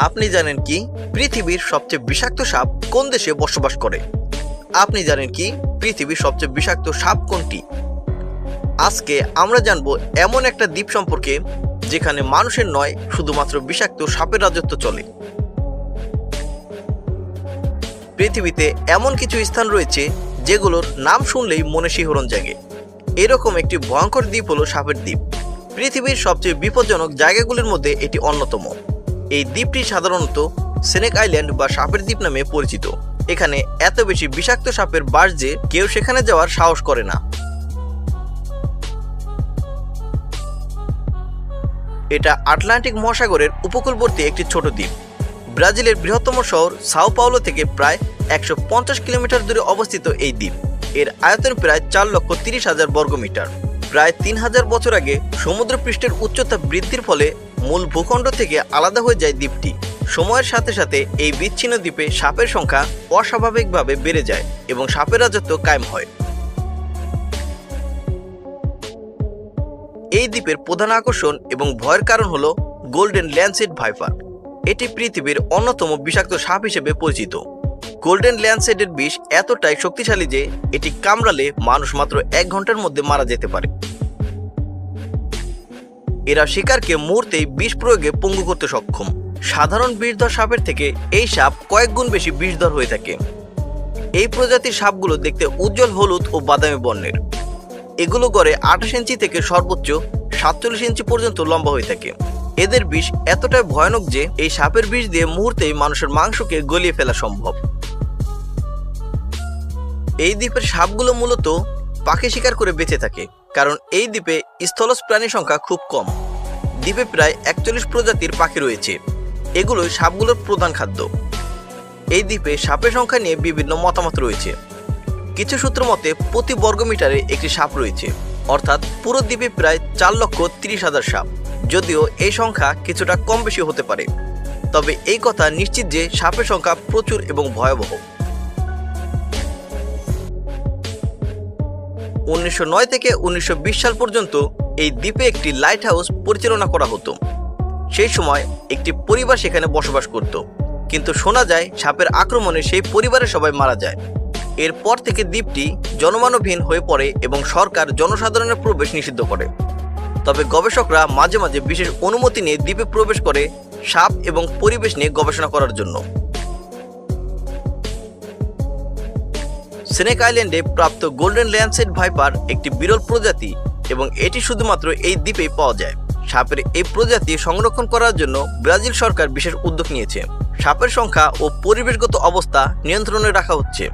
আপনি জানেন কি পৃথিবীর সবচেয়ে বিষাক্ত সাপ কোন দেশে বসবাস করে? আপনি জানেন কি পৃথিবীর সবচেয়ে বিষাক্ত সাপ কোনটি? আজকে আমরা জানব এমন একটা দ্বীপ সম্পর্কে যেখানে মানুষের নয়, শুধুমাত্র বিষাক্ত সাপের রাজত্ব চলে। পৃথিবীতে এমন কিছু স্থান রয়েছে যেগুলোর নাম শুনলেই মনে শিহরণ জাগে। এরকম একটি ভয়ঙ্কর দ্বীপ হলো সাপের দ্বীপ। পৃথিবীর সবচেয়ে বিপজ্জনক জায়গাগুলির মধ্যে এটি অন্যতম। এই দ্বীপটি সাধারণত সেনেক আইল্যান্ড বা সাপের দ্বীপ নামে পরিচিত। এখানে এত বেশি বিষাক্ত সাপের বাস যে কেউ সেখানে যাওয়ার সাহস করে না। এটা আটলান্টিক মহাসাগরের উপকূলবর্তী একটি ছোট দ্বীপ। ব্রাজিলের বৃহত্তম শহর সাও পাওলো থেকে প্রায় একশো পঞ্চাশ কিলোমিটার দূরে অবস্থিত এই দ্বীপ। এর আয়তন প্রায় চার লক্ষ তিরিশ হাজার বর্গমিটার। প্রায় তিন হাজার বছর আগে সমুদ্রপৃষ্ঠের উচ্চতা বৃদ্ধির ফলে মূল ভূখণ্ড থেকে আলাদা হয়ে যায় দ্বীপটি। সময়ের সাথে সাথে এই বিচ্ছিন্ন দ্বীপে সাপের সংখ্যা অস্বাভাবিকভাবে বেড়ে যায় এবং সাপের রাজত্ব কায়েম হয়। এই দ্বীপের প্রধান আকর্ষণ এবং ভয়ের কারণ হল গোল্ডেন ল্যান্ডসেট ভাইপার এটি পৃথিবীর অন্যতম বিষাক্ত সাপ হিসেবে পরিচিত। গোল্ডেন ল্যান্ডসেটের বিষ এতটাই শক্তিশালী যে এটি কামড়ালে মানুষ মাত্র এক ঘণ্টার মধ্যে মারা যেতে পারে। এরা শিকারকে মুহূর্তেই বিষ প্রয়োগে পঙ্গু করতে সক্ষম। সাধারণ বিষধর সাপের থেকে এই সাপ কয়েক গুণ বেশি বিষধর হয়ে থাকে। এই প্রজাতির সাপগুলো দেখতে উজ্জ্বল হলুদ ও বাদামি বর্ণের। এগুলো গড়ে আঠাশ ইঞ্চি থেকে সর্বোচ্চ সাতচল্লিশ ইঞ্চি পর্যন্ত লম্বা হয়ে থাকে। এদের বিষ এতটাই ভয়ানক যে এই সাপের বিষ দিয়ে মুহূর্তেই মানুষের মাংসকে গলিয়ে ফেলা সম্ভব। এই দ্বীপের সাপগুলো মূলত পাখি শিকার করে বেঁচে থাকে, কারণ এই দ্বীপে স্থলজ প্রাণীর সংখ্যা খুব কম। দ্বীপে প্রায় একচল্লিশ প্রজাতির পাখি রয়েছে। এগুলোই সাপগুলোর প্রধান খাদ্য। এই দ্বীপে সাপের সংখ্যা নিয়ে বিভিন্ন মতামত রয়েছে। কিছু সূত্র মতে, প্রতি বর্গমিটারে একটি সাপ রয়েছে। অর্থাৎ পুরো দ্বীপে প্রায় চার লক্ষ তিরিশ হাজার সাপ। যদিও এই সংখ্যা কিছুটা কম বেশি হতে পারে। তবে এই কথা নিশ্চিত যে সাপের সংখ্যা প্রচুর এবং ভয়াবহ। উনিশশো নয় থেকে উনিশশো বিশ সাল পর্যন্ত এই দ্বীপে একটি লাইট হাউস পরিচালনা করা হতো। সেই সময় একটি পরিবার সেখানে বসবাস করত। কিন্তু শোনা যায়, সাপের আক্রমণে সেই পরিবারের সবাই মারা যায়। এরপর থেকে দ্বীপটি জনমানবহীন হয়ে পড়ে এবং সরকার জনসাধারণের প্রবেশ নিষিদ্ধ করে। তবে গবেষকরা মাঝে মাঝে বিশেষ অনুমতি নিয়ে দ্বীপে প্রবেশ করে সাপ এবং পরিবেশ নিয়ে গবেষণা করার জন্য। সেনেক আইল্যান্ডে প্রাপ্ত গোল্ডেন ল্যান্ডসেট ভাইপার একটি বিরল প্রজাতি এবং এটি শুধুমাত্র এই দ্বীপেই পাওয়া যায়। সাপের এই প্রজাতি সংরক্ষণ করার জন্য ব্রাজিল সরকার বিশেষ উদ্যোগ নিয়েছে। সাপের সংখ্যা ও পরিবেশগত অবস্থা নিয়ন্ত্রণে রাখা হচ্ছে,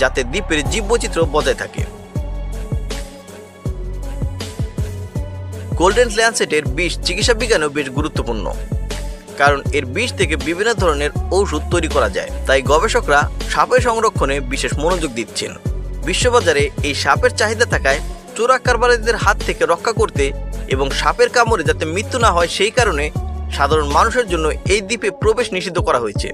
যাতে দ্বীপের জীববৈচিত্র্য বজায় থাকে। গোল্ডেন ল্যান্ডসেটের বিষ চিকিৎসা বিজ্ঞানেও বেশ গুরুত্বপূর্ণ, কারণ এর বিষ থেকে বিভিন্ন ধরনের ঔষধ তৈরি করা যায়। তাই গবেষকরা সাপের সংরক্ষণে বিশেষ মনোযোগ দিচ্ছেন। বিশ্ববাজারে এই সাপের চাহিদা থাকায় চোরা কারবারিদের হাত থেকে রক্ষা করতে এবং সাপের কামড়ে যাতে মৃত্যু না হয় সেই কারণে সাধারণ মানুষের জন্য এই দ্বীপে প্রবেশ নিষিদ্ধ করা হয়েছে।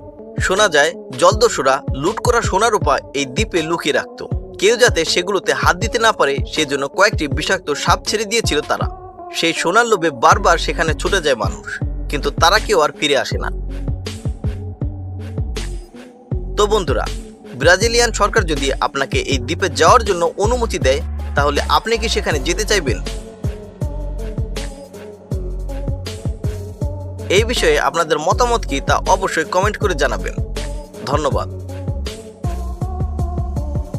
শোনা যায়, জলদস্যুরা লুট করা সোনার রূপা এই দ্বীপে লুকিয়ে রাখত। কেউ যাতে সেগুলোতে হাত দিতে না পারে, সেজন্য কয়েকটি বিষাক্ত সাপ ছেড়ে দিয়েছিল তারা। সেই সোনার লোভে বারবার সেখানে ছুটে যায় মানুষ, কিন্তু তারা কেউ আর ফিরে আসে না। তো বন্ধুরা, ব্রাজিলিয়ান সরকার যদি আপনাকে এই দ্বীপে যাওয়ার জন্য অনুমতি দেয় তাহলে আপনি কি সেখানে যেতে চাইবেন? এই বিষয়ে আপনাদের মতামত কি তা অবশ্যই কমেন্ট করে জানাবেন। ধন্যবাদ।